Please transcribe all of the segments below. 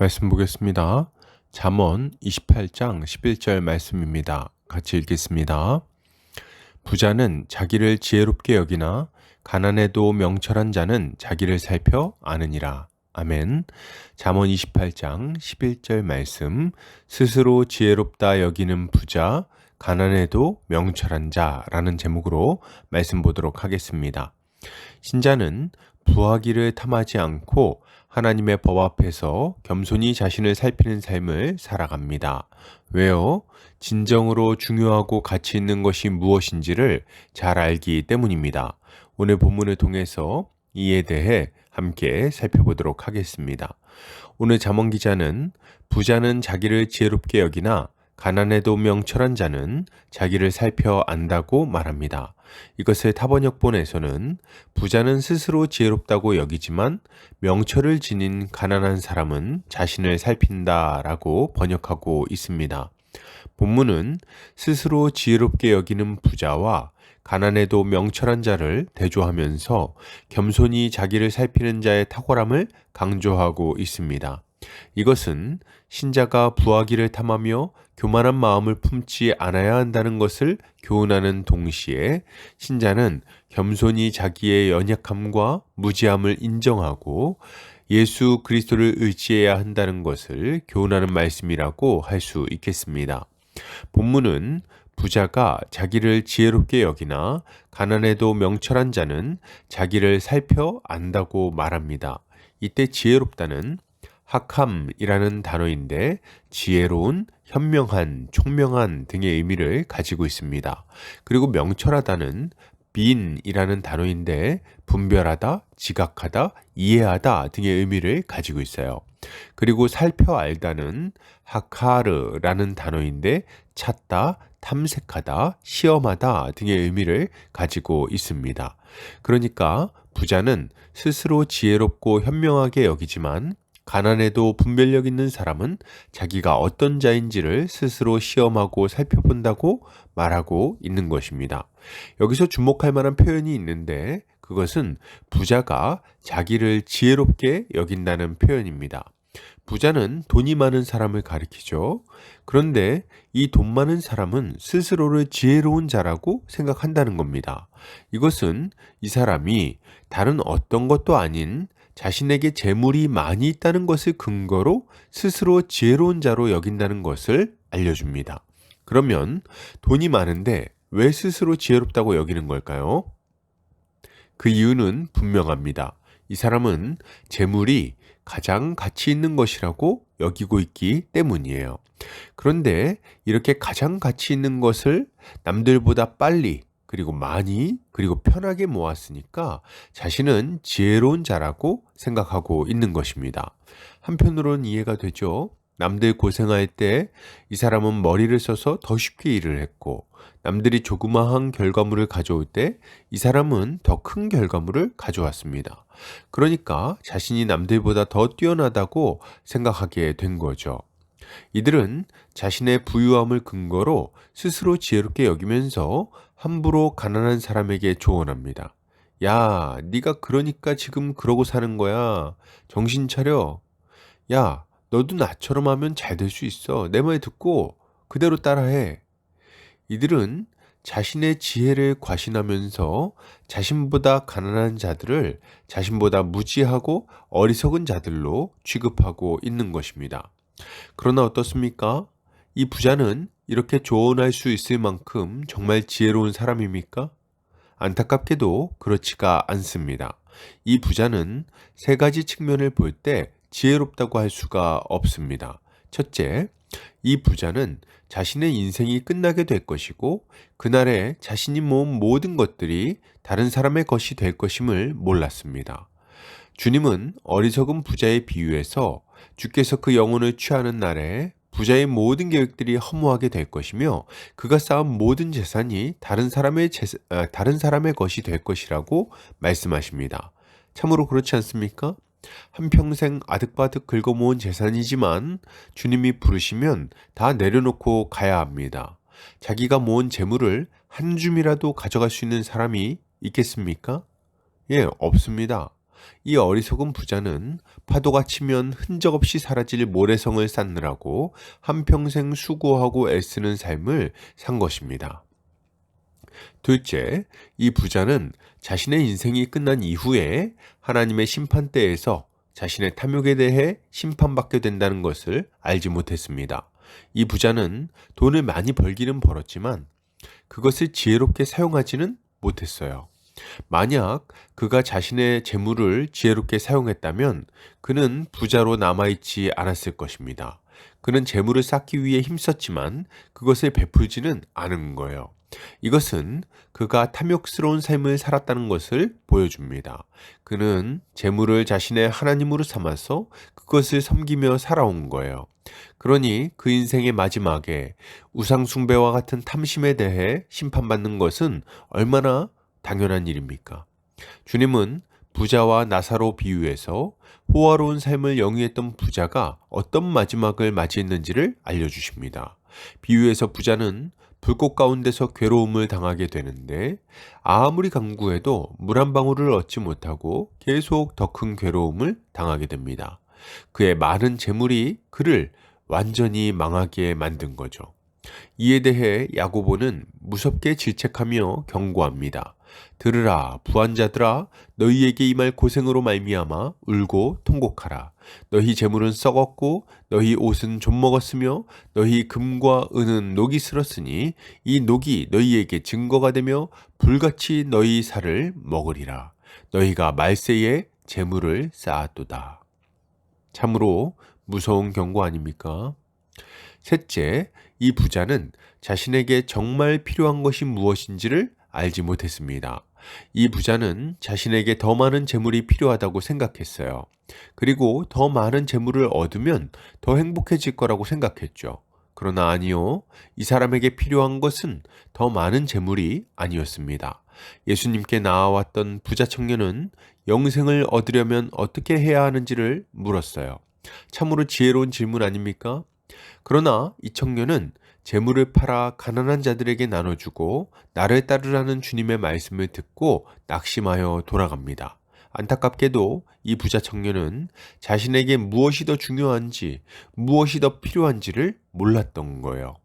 말씀 보겠습니다. 잠언 28장 11절 말씀입니다. 같이 읽겠습니다. 부자는 자기를 지혜롭게 여기나 가난해도 명철한 자는 자기를 살펴 아느니라. 아멘. 잠언 28장 11절 말씀 스스로 지혜롭다 여기는 부자 가난해도 명철한 자라는 제목으로 말씀 보도록 하겠습니다. 신자는 부하기를 탐하지 않고 하나님의 법 앞에서 겸손히 자신을 살피는 삶을 살아갑니다. 왜요? 진정으로 중요하고 가치 있는 것이 무엇인지를 잘 알기 때문입니다. 오늘 본문을 통해서 이에 대해 함께 살펴보도록 하겠습니다. 오늘 잠언 기자는 부자는 자기를 지혜롭게 여기나 가난해도 명철한 자는 자기를 살펴 안다고 말합니다. 이것을 타번역본에서는 부자는 스스로 지혜롭다고 여기지만 명철을 지닌 가난한 사람은 자신을 살핀다라고 번역하고 있습니다. 본문은 스스로 지혜롭게 여기는 부자와 가난해도 명철한 자를 대조하면서 겸손히 자기를 살피는 자의 탁월함을 강조하고 있습니다. 이것은 신자가 부하기를 탐하며 교만한 마음을 품지 않아야 한다는 것을 교훈하는 동시에 신자는 겸손히 자기의 연약함과 무지함을 인정하고 예수 그리스도를 의지해야 한다는 것을 교훈하는 말씀이라고 할 수 있겠습니다. 본문은 부자가 자기를 지혜롭게 여기나 가난해도 명철한 자는 자기를 살펴 안다고 말합니다. 이때 지혜롭다는 학함이라는 단어인데 지혜로운, 현명한, 총명한 등의 의미를 가지고 있습니다. 그리고 명철하다는 빈이라는 단어인데 분별하다, 지각하다, 이해하다 등의 의미를 가지고 있어요. 그리고 살펴 알다는 하카르라는 단어인데 찾다, 탐색하다, 시험하다 등의 의미를 가지고 있습니다. 그러니까 부자는 스스로 지혜롭고 현명하게 여기지만 가난해도 분별력 있는 사람은 자기가 어떤 자인지를 스스로 시험하고 살펴본다고 말하고 있는 것입니다. 여기서 주목할 만한 표현이 있는데 그것은 부자가 자기를 지혜롭게 여긴다는 표현입니다. 부자는 돈이 많은 사람을 가리키죠. 그런데 이 돈 많은 사람은 스스로를 지혜로운 자라고 생각한다는 겁니다. 이것은 이 사람이 다른 어떤 것도 아닌 자신에게 재물이 많이 있다는 것을 근거로 스스로 지혜로운 자로 여긴다는 것을 알려줍니다. 그러면 돈이 많은데 왜 스스로 지혜롭다고 여기는 걸까요? 그 이유는 분명합니다. 이 사람은 재물이 가장 가치 있는 것이라고 여기고 있기 때문이에요. 그런데 이렇게 가장 가치 있는 것을 남들보다 빨리 그리고 많이 그리고 편하게 모았으니까 자신은 지혜로운 자라고 생각하고 있는 것입니다. 한편으로는 이해가 되죠. 남들 고생할 때 이 사람은 머리를 써서 더 쉽게 일을 했고 남들이 조그마한 결과물을 가져올 때 이 사람은 더 큰 결과물을 가져왔습니다. 그러니까 자신이 남들보다 더 뛰어나다고 생각하게 된 거죠. 이들은 자신의 부유함을 근거로 스스로 지혜롭게 여기면서 함부로 가난한 사람에게 조언합니다. 야, 네가 그러니까 지금 그러고 사는 거야. 정신 차려. 야, 너도 나처럼 하면 잘 될 수 있어. 내 말 듣고 그대로 따라해. 이들은 자신의 지혜를 과신하면서 자신보다 가난한 자들을 자신보다 무지하고 어리석은 자들로 취급하고 있는 것입니다. 그러나 어떻습니까? 이 부자는 이렇게 조언할 수 있을 만큼 정말 지혜로운 사람입니까? 안타깝게도 그렇지가 않습니다. 이 부자는 세 가지 측면을 볼 때 지혜롭다고 할 수가 없습니다. 첫째, 이 부자는 자신의 인생이 끝나게 될 것이고, 그날에 자신이 모은 모든 것들이 다른 사람의 것이 될 것임을 몰랐습니다. 주님은 어리석은 부자의 비유에서 주께서 그 영혼을 취하는 날에 부자의 모든 계획들이 허무하게 될 것이며 그가 쌓은 모든 재산이 다른 사람의 재산, 아, 다른 사람의 것이 될 것이라고 말씀하십니다. 참으로 그렇지 않습니까? 한평생 아득바득 긁어모은 재산이지만 주님이 부르시면 다 내려놓고 가야 합니다. 자기가 모은 재물을 한 줌이라도 가져갈 수 있는 사람이 있겠습니까? 예, 없습니다. 이 어리석은 부자는 파도가 치면 흔적 없이 사라질 모래성을 쌓느라고 한평생 수고하고 애쓰는 삶을 산 것입니다. 둘째, 이 부자는 자신의 인생이 끝난 이후에 하나님의 심판대에서 자신의 탐욕에 대해 심판받게 된다는 것을 알지 못했습니다. 이 부자는 돈을 많이 벌기는 벌었지만 그것을 지혜롭게 사용하지는 못했어요. 만약 그가 자신의 재물을 지혜롭게 사용했다면 그는 부자로 남아있지 않았을 것입니다. 그는 재물을 쌓기 위해 힘썼지만 그것을 베풀지는 않은 거예요. 이것은 그가 탐욕스러운 삶을 살았다는 것을 보여줍니다. 그는 재물을 자신의 하나님으로 삼아서 그것을 섬기며 살아온 거예요. 그러니 그 인생의 마지막에 우상숭배와 같은 탐심에 대해 심판받는 것은 얼마나 당연한 일입니까? 주님은 부자와 나사로 비유해서 호화로운 삶을 영위했던 부자가 어떤 마지막을 맞이했는지를 알려주십니다. 비유에서 부자는 불꽃 가운데서 괴로움을 당하게 되는데 아무리 강구해도 물 한 방울을 얻지 못하고 계속 더 큰 괴로움을 당하게 됩니다. 그의 많은 재물이 그를 완전히 망하게 만든 거죠. 이에 대해 야고보는 무섭게 질책하며 경고합니다. 들으라 부한자들아 너희에게 임할 고생으로 말미암아 울고 통곡하라. 너희 재물은 썩었고 너희 옷은 좀 먹었으며 너희 금과 은은 녹이 슬었으니 이 녹이 너희에게 증거가 되며 불같이 너희 살을 먹으리라. 너희가 말세에 재물을 쌓았도다. 참으로 무서운 경고 아닙니까? 셋째, 이 부자는 자신에게 정말 필요한 것이 무엇인지를 알지 못했습니다. 이 부자는 자신에게 더 많은 재물이 필요하다고 생각했어요. 그리고 더 많은 재물을 얻으면 더 행복해질 거라고 생각했죠. 그러나 아니요. 이 사람에게 필요한 것은 더 많은 재물이 아니었습니다. 예수님께 나와왔던 부자 청년은 영생을 얻으려면 어떻게 해야 하는지를 물었어요. 참으로 지혜로운 질문 아닙니까? 그러나 이 청년은 재물을 팔아 가난한 자들에게 나눠주고 나를 따르라는 주님의 말씀을 듣고 낙심하여 돌아갑니다. 안타깝게도 이 부자 청년은 자신에게 무엇이 더 중요한지, 무엇이 더 필요한지를 몰랐던 거예요.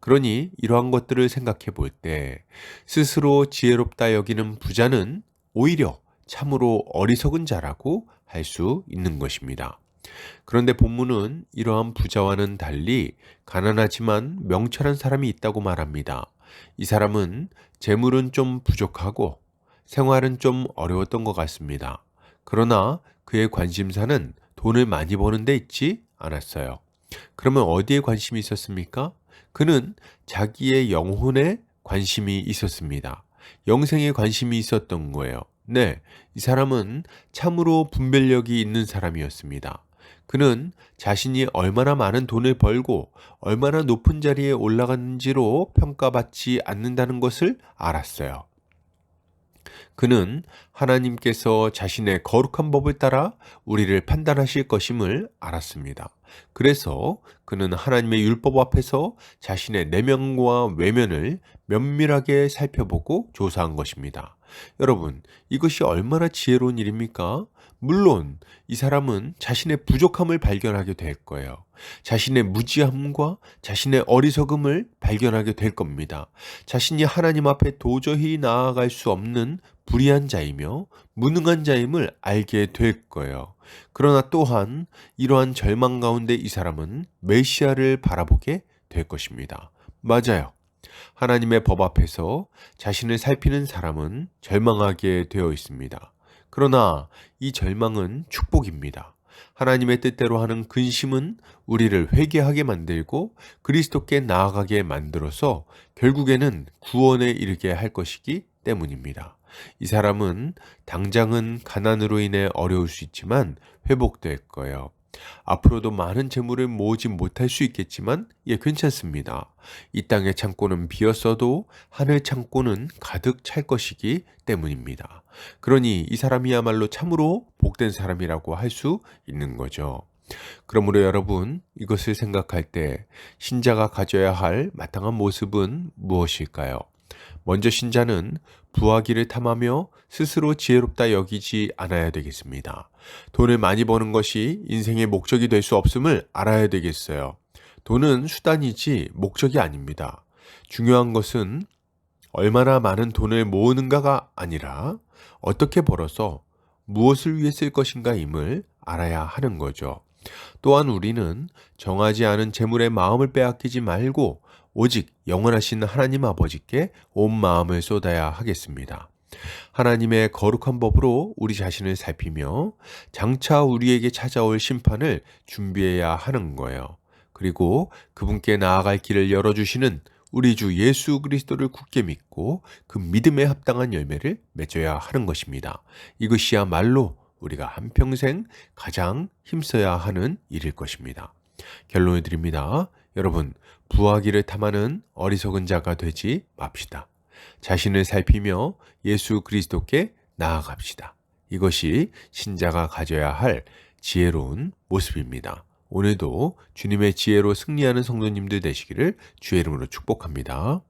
그러니 이러한 것들을 생각해 볼 때 스스로 지혜롭다 여기는 부자는 오히려 참으로 어리석은 자라고 할 수 있는 것입니다. 그런데 본문은 이러한 부자와는 달리 가난하지만 명철한 사람이 있다고 말합니다. 이 사람은 재물은 좀 부족하고 생활은 좀 어려웠던 것 같습니다. 그러나 그의 관심사는 돈을 많이 버는 데 있지 않았어요. 그러면 어디에 관심이 있었습니까? 그는 자기의 영혼에 관심이 있었습니다. 영생에 관심이 있었던 거예요. 네, 이 사람은 참으로 분별력이 있는 사람이었습니다. 그는 자신이 얼마나 많은 돈을 벌고 얼마나 높은 자리에 올라갔는지로 평가받지 않는다는 것을 알았어요. 그는 하나님께서 자신의 거룩한 법을 따라 우리를 판단하실 것임을 알았습니다. 그래서 그는 하나님의 율법 앞에서 자신의 내면과 외면을 면밀하게 살펴보고 조사한 것입니다. 여러분, 이것이 얼마나 지혜로운 일입니까? 물론 이 사람은 자신의 부족함을 발견하게 될 거예요. 자신의 무지함과 자신의 어리석음을 발견하게 될 겁니다. 자신이 하나님 앞에 도저히 나아갈 수 없는 불의한 자이며 무능한 자임을 알게 될 거예요. 그러나 또한 이러한 절망 가운데 이 사람은 메시아를 바라보게 될 것입니다. 맞아요. 하나님의 법 앞에서 자신을 살피는 사람은 절망하게 되어 있습니다. 그러나 이 절망은 축복입니다. 하나님의 뜻대로 하는 근심은 우리를 회개하게 만들고 그리스도께 나아가게 만들어서 결국에는 구원에 이르게 할 것이기 때문입니다. 이 사람은 당장은 가난으로 인해 어려울 수 있지만 회복될 거예요. 앞으로도 많은 재물을 모으지 못할 수 있겠지만 예 괜찮습니다. 이 땅의 창고는 비었어도 하늘 창고는 가득 찰 것이기 때문입니다. 그러니 이 사람이야말로 참으로 복된 사람이라고 할 수 있는 거죠. 그러므로 여러분 이것을 생각할 때 신자가 가져야 할 마땅한 모습은 무엇일까요? 먼저 신자는 부하기를 탐하며 스스로 지혜롭다 여기지 않아야 되겠습니다. 돈을 많이 버는 것이 인생의 목적이 될 수 없음을 알아야 되겠어요. 돈은 수단이지 목적이 아닙니다. 중요한 것은 얼마나 많은 돈을 모으는가가 아니라 어떻게 벌어서 무엇을 위해 쓸 것인가임을 알아야 하는 거죠. 또한 우리는 정하지 않은 재물에 마음을 빼앗기지 말고 오직 영원하신 하나님 아버지께 온 마음을 쏟아야 하겠습니다. 하나님의 거룩한 법으로 우리 자신을 살피며 장차 우리에게 찾아올 심판을 준비해야 하는 거예요. 그리고 그분께 나아갈 길을 열어주시는 우리 주 예수 그리스도를 굳게 믿고 그 믿음에 합당한 열매를 맺어야 하는 것입니다. 이것이야말로 우리가 한평생 가장 힘써야 하는 일일 것입니다. 결론을 드립니다. 여러분, 부하기를 탐하는 어리석은 자가 되지 맙시다. 자신을 살피며 예수 그리스도께 나아갑시다. 이것이 신자가 가져야 할 지혜로운 모습입니다. 오늘도 주님의 지혜로 승리하는 성도님들 되시기를 주의 이름으로 축복합니다.